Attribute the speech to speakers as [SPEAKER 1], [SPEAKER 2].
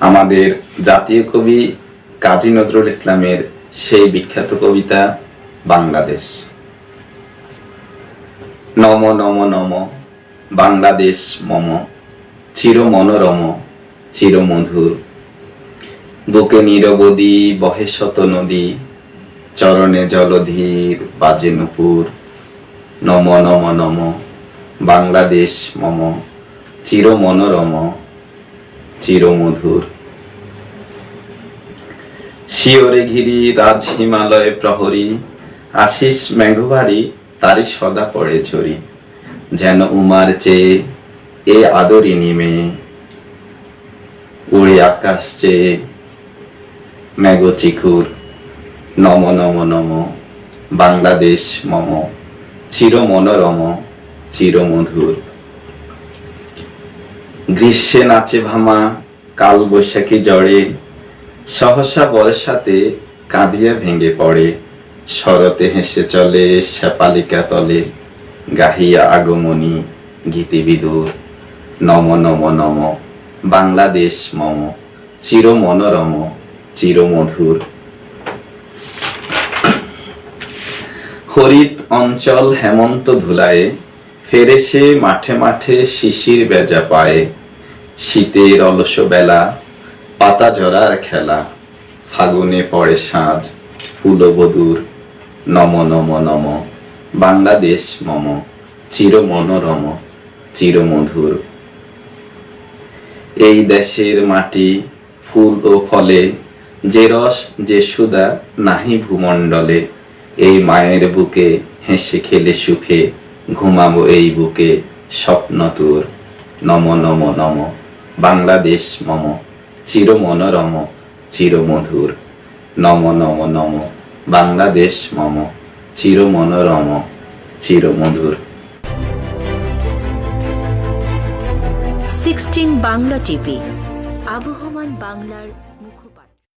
[SPEAKER 1] আমাদের জাতীয় কবি কাজী নজরুল ইসলামের সেই বিখ্যাত কবিতা বাংলাদেশ। নম নম নম, বাংলাদেশ মম চির মনোরম চির মধুর বুকে নিরবধি বহে শত নদী, চরণে জলধীর, বাজে নুপুর। নম নম নম, বাংলাদেশ মম চির মনোরম চির মধুর শিওরে ঘিরি রাজ হিমালয় প্রহরী, আশিস মেঘবাড়ি তারি সদা পড়ে ঝরি। যেন উমার চেয়ে এ আদরি নিমে, উড়ে আকাশ চেয়ে মেঘ চিকুর নম নম নম, বাংলাদেশ মম চির মনোরম চির মধুর গ্রীষ্মে নাচে ভামা, কাল বৈশাখী জড়ে সহসা বর্ষাতে কাঁদিয়া ভেঙে পড়ে। শরতে হেসে চলে শ্যাপালিকা তলে, গাহিয়া আগমনী গীতি বিদুর নম নম নম, বাংলাদেশ মম চির মনোরম চির মধুর হরিত অঞ্চল হেমন্ত ধুলায়ে ফেরে সে মাঠে মাঠে শিশির বেজা পায়ে, শীতের অলস বেলা, পাতা ঝরার খেলা, ফাগুনে পড়ে সাঁঝ ফুলবধূর নম নম নম, বাংলাদেশ মম, চির মনোরম, চির মধুর। এই দেশের মাটি, ফুল ও ফলে, যে রস, যে সুদা, নাহি ভূমণ্ডলে, এই মায়ের বুকে হেসে খেলে সুখে ঘুমাবো এই বুকে স্বপ্ন তোর। নম নম নম। বাংলাদেশ, মম। চির মনোরম, চির মধুর। নম নম নম। বাংলাদেশ, মম। চির মনোরম, চির মধুর।
[SPEAKER 2] সিক্সটিন বাংলা টিভি, আবহমান বাংলার